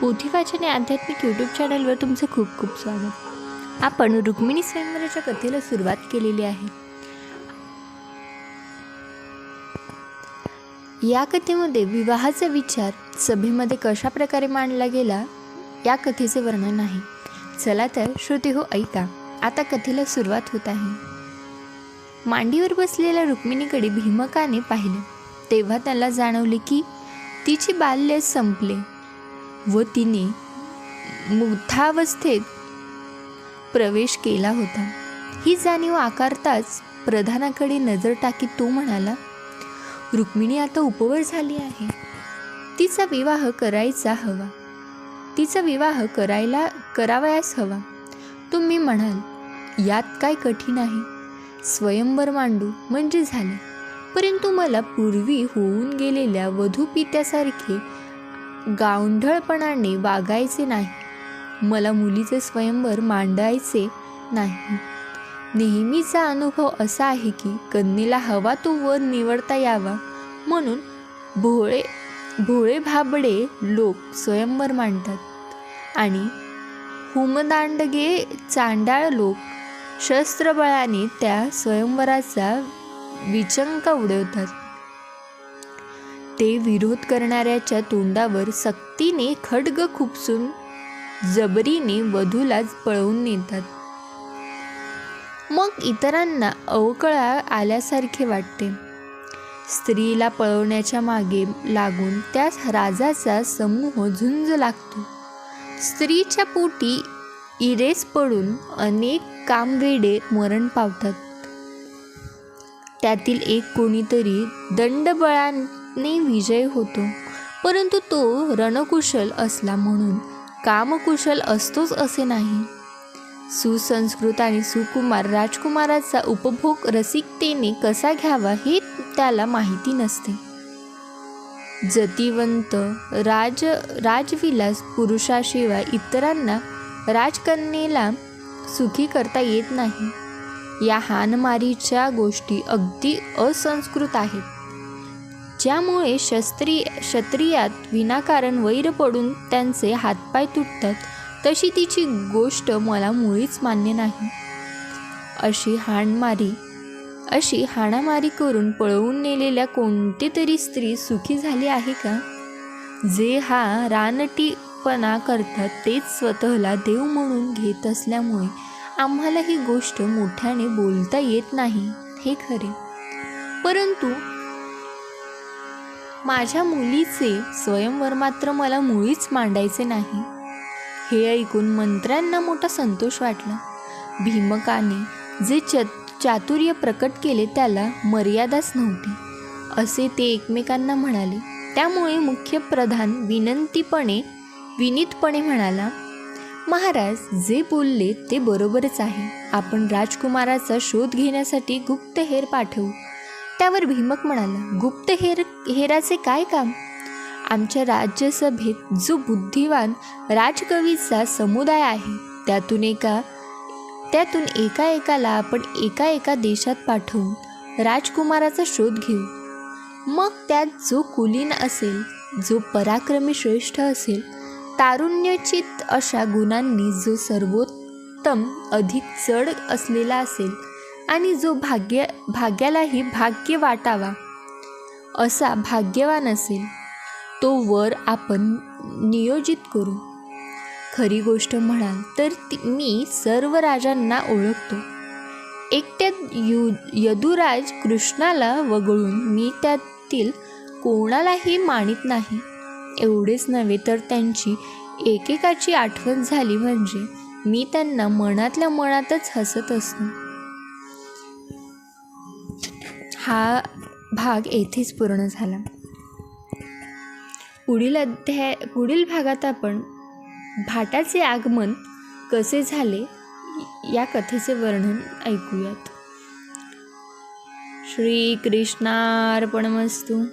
पोथीवाचन या आध्यात्मिक यूट्यूब चॅनलवर तुमचं खूप खूप स्वागत. आपण रुक्मिणी स्वयंवराच्या कथेला सुरुवात केलेली आहे. या कथेमध्ये विवाहाचा विचार सभेमध्ये कशा प्रकारे मांडला गेला या कथेचे वर्णन आहे. चला तर श्रुती हो ऐका. आता कथेला सुरुवात होत आहे. मांडीवर बसलेल्या रुक्मिणीकडे भीमकाने पाहिले. तेव्हा त्याला जाणवले की तिची बाल्य संपले. व तिने मुग्धावस्थेत प्रवेश केला होता. ही जाणीव आकारताच प्रधानाकडे नजर टाकी तो म्हणाला रुक्मिणी आता उपवर झाली आहे. तिचा विवाह करायचा हवा. तिचा विवाह करायला करावयास हवा. तुम्ही म्हणाल यात काय कठीण आहे? स्वयंवर मांडू म्हणजे झाले. परंतु मला पूर्वी होऊन गेलेल्या वधूपित्यासारखे गावंढळपणाने वागायचे नाही. मला मुलीचे स्वयंवर मांडायचे नाही. नेहमीचा अनुभव असा आहे की कन्येला हवा तो वर निवडता यावा. म्हणून भोळे भोळे भाबडे लोक स्वयंवर मांडतात. आणि हुमदांडगे चांडाळ लोक शस्त्रबळाने त्या स्वयंवराचा विचंक उडवतात. ते विरोध करणाऱ्याच्या तोंडावर सक्तीने खड्ग खुपसून जबरीने वधूला पळवून नेतात. मग इतरांना अवकळा आल्यासारखे वाटते. स्त्रीला पळवण्याच्या मागे लागून त्या राजाचा समूह झुंज लागतो. स्त्रीच्या पोटी इरेस पडून अनेक कामवेडे मरण पावतात. त्यातील एक कोणीतरी ने विजय होतो. परंतु तो रणकुशल असला म्हणून कामकुशल असतोच असे नाही. सुसंस्कृत आणि सुकुमार राजकुमाराचा उपभोग रसिकतेने कसा घ्यावा हे त्याला माहिती नसते. जतिवंत राज राजविलास पुरुषाशिवाय इतरांना राजकन्येला सुखी करता येत नाही. या हानमारीच्या गोष्टी अगदी असंस्कृत आहेत. ज्यामुळे शस्त्री क्षत्रियात विनाकारण वैर पडून त्यांचे हातपाय तुटतात तशी तिची गोष्ट मला मुळीच मान्य नाही. अशी हाणमारी अशी हाणामारी करून पळवून नेलेल्या कोणती तरी स्त्री सुखी झाली आहे का? जे हा रानटीपणा करतात तेच स्वतःला देव म्हणून घेत असल्यामुळे आम्हाला ही गोष्ट मोठ्याने बोलता येत नाही हे खरे. परंतु माझ्या मुलीचे स्वयंवर मात्र मला मुळीच मांडायचे नाही. हे ऐकून मंत्र्यांना मोठा संतोष वाटला. भीमकाने जे च चातुर्य प्रकट केले त्याला मर्यादाच नव्हती. असे ते एकमेकांना म्हणाले. त्यामुळे मुख्य प्रधान विनंतीपणे विनीतपणे म्हणाला महाराज जे बोलले ते बरोबरच आहे. आपण राजकुमाराचा शोध घेण्यासाठी गुप्तहेर पाठवू. त्यावर भीमक म्हणाला गुप्तहेर हेराचे काय काम? आमच्या राज्यसभेत जो बुद्धिवान राजकवीचा समुदाय आहे त्यातून एका त्यातून एका एकाला आपण एका एका देशात पाठवून राजकुमाराचा शोध घेऊ. मग त्यात जो कुलीन असेल जो पराक्रमी श्रेष्ठ असेल तारुण्यचित अशा गुणांनी जो सर्वोत्तम अधिक चढ असलेला असेल आणि जो भाग्य भाग्यालाही भाग्य वाटावा असा भाग्यवान असेल तो वर आपण नियोजित करू. खरी गोष्ट म्हणाल तर ती मी सर्व राजांना ओळखतो. एकट्या यु यदुराज कृष्णाला वगळून मी त्यातील कोणालाही मानित नाही. एवढेच नव्हे तर त्यांची एकेकाची आठवण झाली म्हणजे मी त्यांना मनातल्या मनातच हसत असतो. हा भाग येथेच पूर्ण झाला. पुढील अध्याय पुढील भागात आपण भाटाचे आगमन कसे झाले या कथेचे वर्णन ऐकूयात. श्री कृष्णार्पणमस्तू